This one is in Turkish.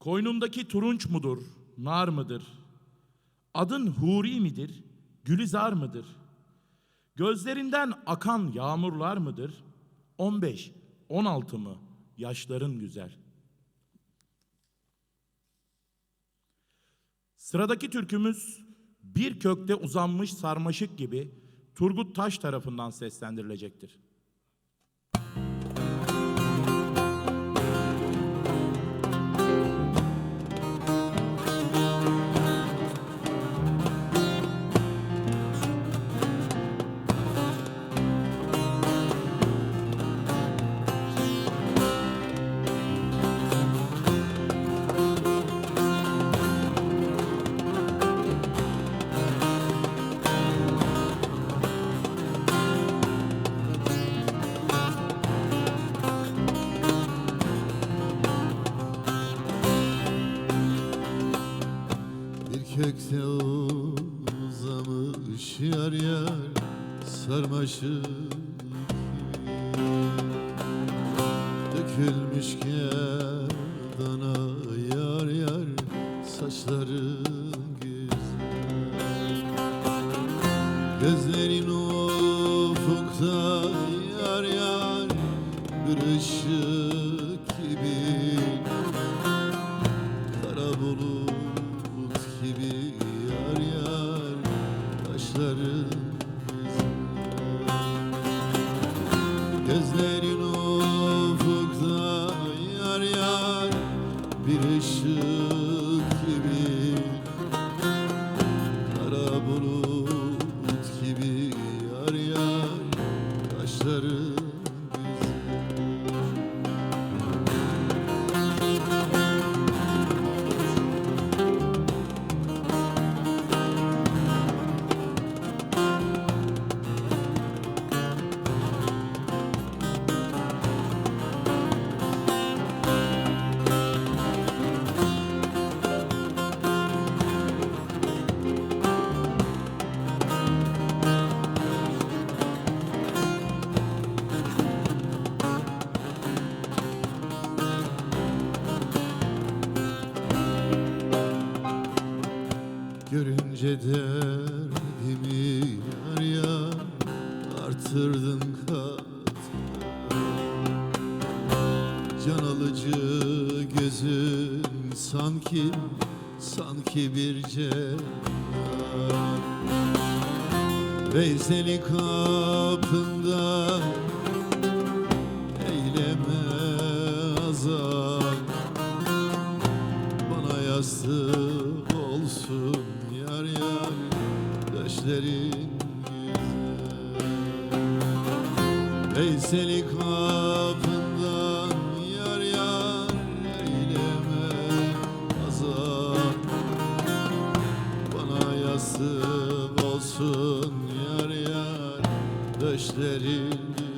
Koynundaki turunç mudur, nar mıdır? Adın huri midir, gülizar mıdır? Gözlerinden akan yağmurlar mıdır? 15, 16 mı? Yaşların güzel. Sıradaki türkümüz bir kökte uzanmış sarmaşık gibi Turgut Taş tarafından seslendirilecektir. Kökte uzamış yar yar sarmaşık Dökülmüş gerdana yar yar saçların güzel. Gözlerin Bir ışık Görünce derdimi yar yar Artırdın kat Can alıcı gözün sanki Sanki bir cennet Veyseli kapında Döşlerin güzel Veyseli kapından yar yar Eyleme azap. Bana yastık olsun yar yar Döşlerin güzel